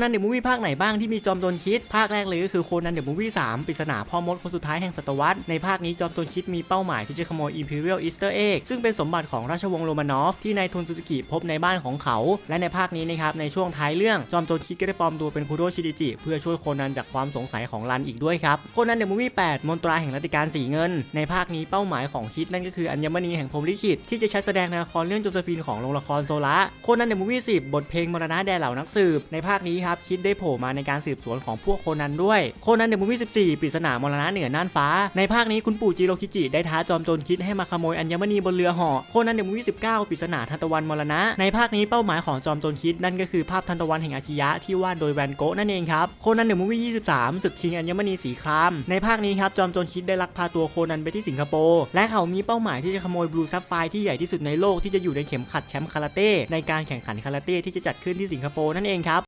นันเดอะมูวี่ภาคไหนบ้างที่มีจอมโจรคิด ภาคแรกเลยก็คือโคนันเดอะมูวี่3ปริศนาพ่อมดคนสุดท้ายแห่งศตวรรษ ในภาคนี้จอมโจรคิดมีเป้าหมายที่จะขโมย Imperial Easter Egg ซึ่งเป็นสมบัติของราชวงศ์โรมานอฟที่นายทุนซูซูกิพบในบ้านของเขา และในภาคนี้นะครับในช่วงท้ายเรื่องจอมโจรคิดก็ได้ปลอมตัวเป็นคุโดชิดิจิเพื่อช่วยโคนันจากความสงสัยของรันอีกด้วยครับโคนันเดอะมูวี่8มนตราแห่งรัติการสีเงิน ในภาคนี้เป้าหมายของคิดนั่นก็คืออัญมณีแห่งพรมลิขิตที่จะใช้แสดงในละครเรื่องโจเซฟีนของโรงละครโซละโคนันเดอะมูวี่10บทเพลงมรณะแด่เหล่านักสืบในภาคนี้ครับคิดได้โผล่มาในการสืบสวนของพวกโคนันด้วยโคนันเดอะมูวี่14ปริศนามรณะเหนือน่านฟ้า ในภาคนี้คุณปู่จิโรคิจิได้ท้าจอมโจรคิดให้มาขโมยอัญมณีบนเรือหาะโคนันเดอะมูวี่19ปริศนาทันตะวันมรณะ ในภาคนี้เป้าหมายของจอมโจรคิดนั่นก็คือภาพทันตะวันแห่งอาชียะที่วาดโดยแวนโกะนั่นเองครับโคนันเดอะมูวี่23ศึกชิงอัญมณีสีครามในภาคนี้ครับจอมโจรคิดได้ลักพาตัวโคนันไปที่สิงคโปร์และเขามีเป้าหมายที่จะขโมยบลูซัฟไฟที่ใหญ่ที่สุดในโลกที่จะอยู่ในเข็มขัดแชมป์คาราเต้ในการแข่งขันคาราเต้ที่จะจัดขึ้นที่สิงคโปร์นั่นเองครับ